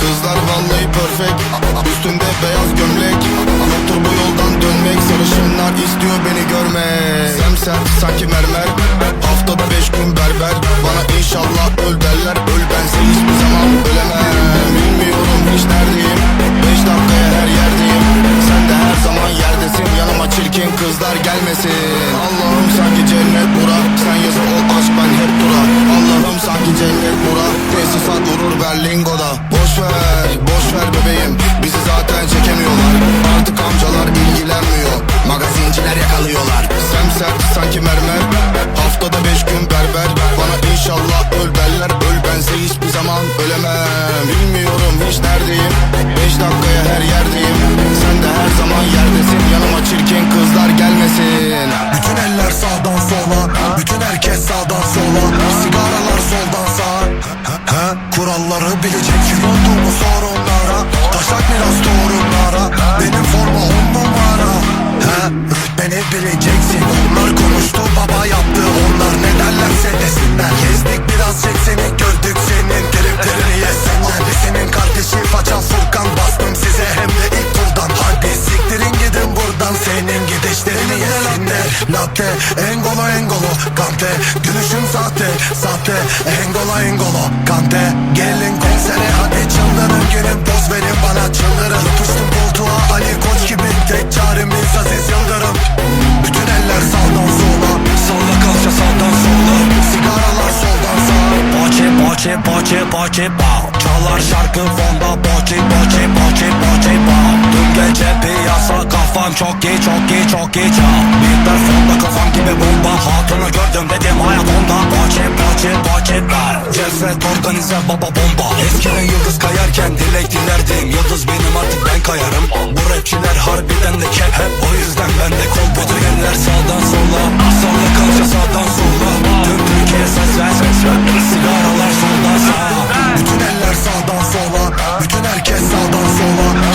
Kızlar vallahi perfect. Üstümde beyaz gömlek. Yoktur yoldan dönmek. Sarışınlar istiyor beni görmek. Semser sanki mermer gelmesin Allah'ım sanki cennet bura. Sen yazı ol aşk ben hep dura. Allah'ım sanki cennet bura. Tesisat vurur Berlingo'da. Boş ver, boş ver bebeğim. Bizi zaten çekemiyorlar. Artık Latte engolo engolo Kante. Gülüşüm sahte Sahte. Engolo engolo Kante. Gelin konsere Hadi çıldırın. Gelin poz verin bana çıldırın. Yapıştım koltuğa Ali Koç gibi Tek çaremiz Aziz Yıldırım. Bütün eller sağdan sola Salla kalça sağdan sola. Sigaralar soldan sağa. Bahçe bahçe bahçe bahçe bağ. Çalar şarkı fonda bahçe bahçe zaman çok geç çok geç çok geç. Ya Bitler sonda kafam gibi bomba. Hatunu gördüm dedim hayat onda. Bahçe bahçe bahçeler Cesret organize baba bomba. Eskiden yıldız kayarken dilek dilerdim. Yıldız benim artık ben kayarım. Bu rapçiler harbiden de kep hep. O yüzden ben de kol Potrgenler sağdan sola. Salla kalça sağdan sola. Tüm Türkiye ses ver ses ver. Sigaralar soldan sağa. Bütün eller sağdan sola. Bütün herkes sağdan sola.